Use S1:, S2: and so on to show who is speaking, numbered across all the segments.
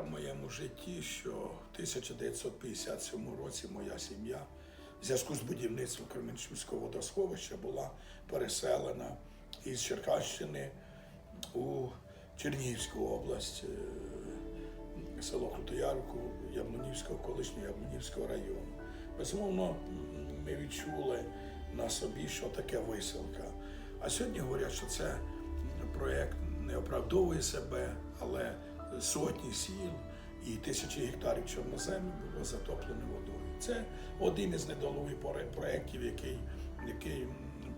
S1: в моєму житті, що в 1957 році моя сім'я в зв'язку з будівництвом Кременчуцького водосховища була переселена із Черкащини у Чернігівську область, е, село Крутоярку Яблунівського, колишнього Яблунівського району. Безумовно, ми відчули на собі, що таке виселка. А сьогодні говорять, що це проєкт не оправдовує себе, але сотні сіл і тисячі гектарів чорноземів було затоплено водою. Це один із недолугих поре- проєктів, який, який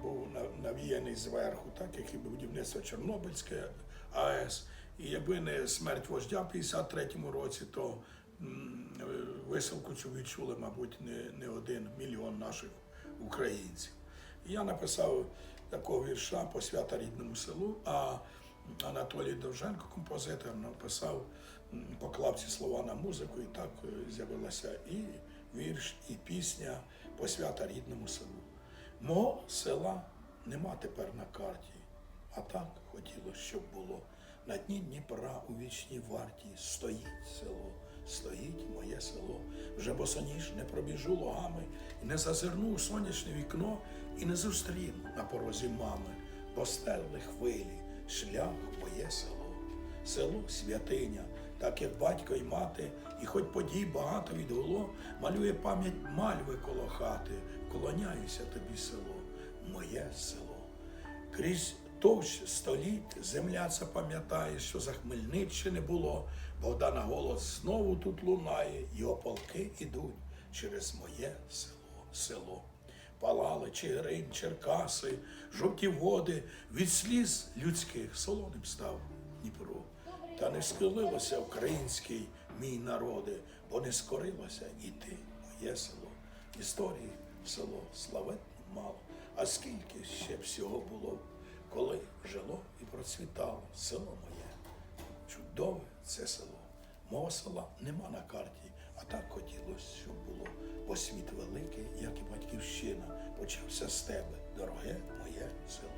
S1: був на- навіяний зверху, так як і будівництво Чорнобильське АЕС. І якби не смерть вождя в 53-му році, то висилку цю відчули, мабуть, не, не один мільйон наших українців. Я написав такого вірша посвята рідному селу, а Анатолій Довженко, композитор, написав, поклав ці слова на музику, і так е, з'явилася і вірш, і пісня посвята рідному селу. Мого села нема тепер на карті, а так хотілося, щоб було. На дні Дніпра у вічній варті стоїть село, стоїть моє село. Вже босоніж не пробіжу логами, і не зазирну у сонячне вікно, і не зустріну на порозі мами, бо стерли хвилі, шлях моє село. Село святиня, так як батько й мати, і хоч подій багато відгуло, малює пам'ять мальви коло хати, колоняюся тобі село, моє село. Крізь товщ століть земля це пам'ятає, що за Хмельниччини було. Богдана голос знову тут лунає, його полки ідуть через моє село, село. Палали Чигирин, Черкаси, жовті води, від сліз людських солоним став Дніпро. Та не схилилося український мій народи, бо не скорилося і ти, моє село. Історії село славетно мало. А скільки ще всього було, коли жило і процвітало село моє. Чудове це село. Мого села нема на карті, а так хотілося, щоб було. Бо світ великий, як і батьківщина, почався з тебе, дороге моє село.